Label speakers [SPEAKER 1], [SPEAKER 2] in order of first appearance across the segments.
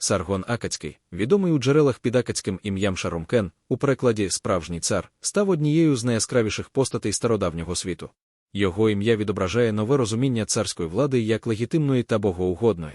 [SPEAKER 1] Саргон Акацький, відомий у джерелах під акацьким ім'ям Шарумкен, у перекладі Справжній цар, став однією з найяскравіших постатей стародавнього світу. Його ім'я відображає нове розуміння царської влади як легітимної та богоугодної.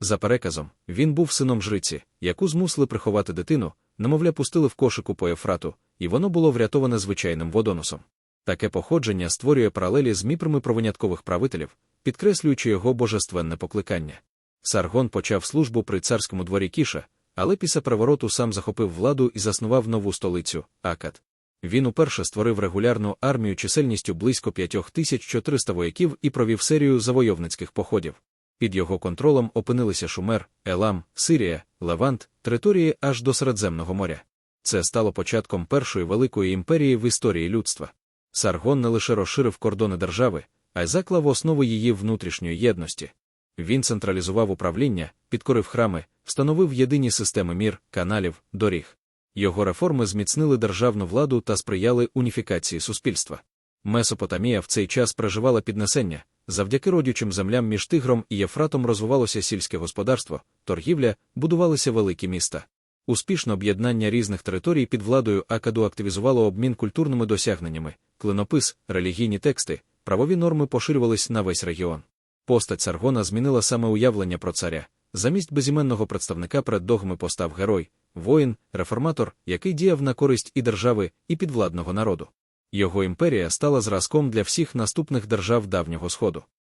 [SPEAKER 1] За переказом, він був сином жриці, яку змусили приховати дитину, немовля пустили в кошику по Ефрату, і воно було врятоване звичайним водоносом. Таке походження створює паралелі з міфами про виняткових правителів, підкреслюючи його божественне покликання. Саргон почав службу при царському дворі Кіша, але після перевороту сам захопив владу і заснував нову столицю Акад. Він уперше створив регулярну армію чисельністю близько 5400 вояків і провів серію завойовницьких походів. Під його контролем опинилися Шумер, Елам, Сирія, Левант, території аж до Середземного моря. Це стало початком першої великої імперії в історії людства. Саргон не лише розширив кордони держави, а й заклав основи її внутрішньої єдності. Він централізував управління, підкорив храми, встановив єдині системи мір, каналів, доріг. Його реформи зміцнили державну владу та сприяли уніфікації суспільства. Месопотамія в цей час переживала піднесення, завдяки родючим землям між Тигром і Єфратом розвивалося сільське господарство, торгівля, будувалися великі міста. Успішне об'єднання різних територій під владою Акаду активізувало обмін культурними досягненнями, клинопис, релігійні тексти, правові норми поширювались на весь регіон. Постать Саргона змінила саме уявлення про царя. Замість безіменного представника перед догми постав герой, воїн, реформатор, який діяв на користь і держави, і підвладного народу. Його імперія стала зразком для всіх наступних держав давнього Сходу.